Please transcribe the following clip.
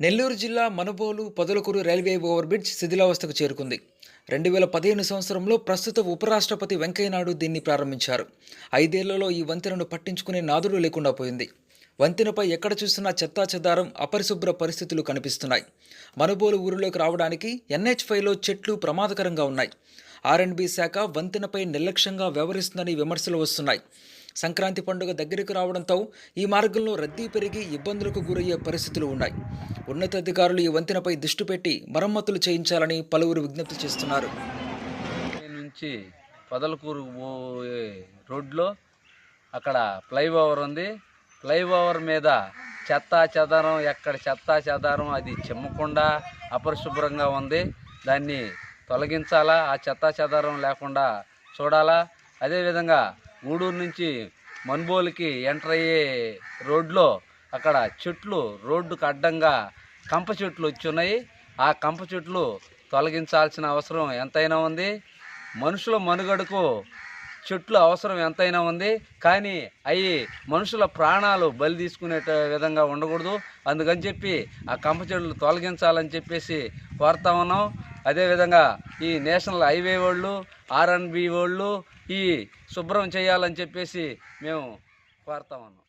నెల్లూరు జిల్లా Manubolu Podalakuru railway over bridge శిథిలావస్థకు చేరుకుంది. రెండు వేల పదిహేను సంవత్సరంలో ప్రస్తుత ఉపరాష్ట్రపతి వెంకయ్యనాయుడు దీన్ని ప్రారంభించారు. ఐదేళ్ళలో ఈ వంతెనను పట్టించుకునే నాదుడు లేకుండా పోయింది. వంతెనపై ఎక్కడ చూసినా చెత్తా చెదారం అపరిశుభ్ర పరిస్థితులు కనిపిస్తున్నాయి. మనుబోలు ఊరిలోకి రావడానికి ఎన్హెచ్ ఫైవ్లో చెట్లు ప్రమాదకరంగా ఉన్నాయి. ఆర్ఎండ్బి శాఖ వంతెనపై నిర్లక్ష్యంగా వ్యవహరిస్తుందని విమర్శలు వస్తున్నాయి. సంక్రాంతి పండుగ దగ్గరకు రావడంతో ఈ మార్గంలో రద్దీ పెరిగి ఇబ్బందులకు గురయ్యే పరిస్థితులు ఉన్నాయి. ఉన్నతాధికారులు ఈ వంతెనపై దృష్టి పెట్టి మరమ్మతులు చేయించాలని పలువురు విజ్ఞప్తి చేస్తున్నారు. నుంచి పదలకూరు పోయే రోడ్లో అక్కడ ఫ్లైఓవర్ ఉంది. ఫ్లైఓవర్ మీద చెత్త చెదారం ఎక్కడ చెత్త చెదారం అది చిమ్మకుండా అపరిశుభ్రంగా ఉంది. దాన్ని తొలగించాలా? ఆ చెత్త చెదారం లేకుండా చూడాలా? అదేవిధంగా గూడూరు నుంచి మన్బోలుకి ఎంటర్ అయ్యే రోడ్లో అక్కడ చెట్లు రోడ్డుకు అడ్డంగా కంప చెట్లు వచ్చి ఉన్నాయి ఆ కంప చెట్లు తొలగించాల్సిన అవసరం ఎంతైనా ఉంది. మనుషుల మనుగడకు చెట్లు అవసరం ఎంతైనా ఉంది. కానీ అవి మనుషుల ప్రాణాలు బలి తీసుకునే విధంగా ఉండకూడదు. అందుకని చెప్పి ఆ కంప చెట్లు తొలగించాలని చెప్పేసి కోరుతా ఉన్నాం. అదేవిధంగా ఈ నేషనల్ హైవే వాళ్ళు ఆర్ఎన్బి వాళ్ళు ఈ శుభ్రం చేయాలని చెప్పేసి మేము కోరుతా ఉన్నాం.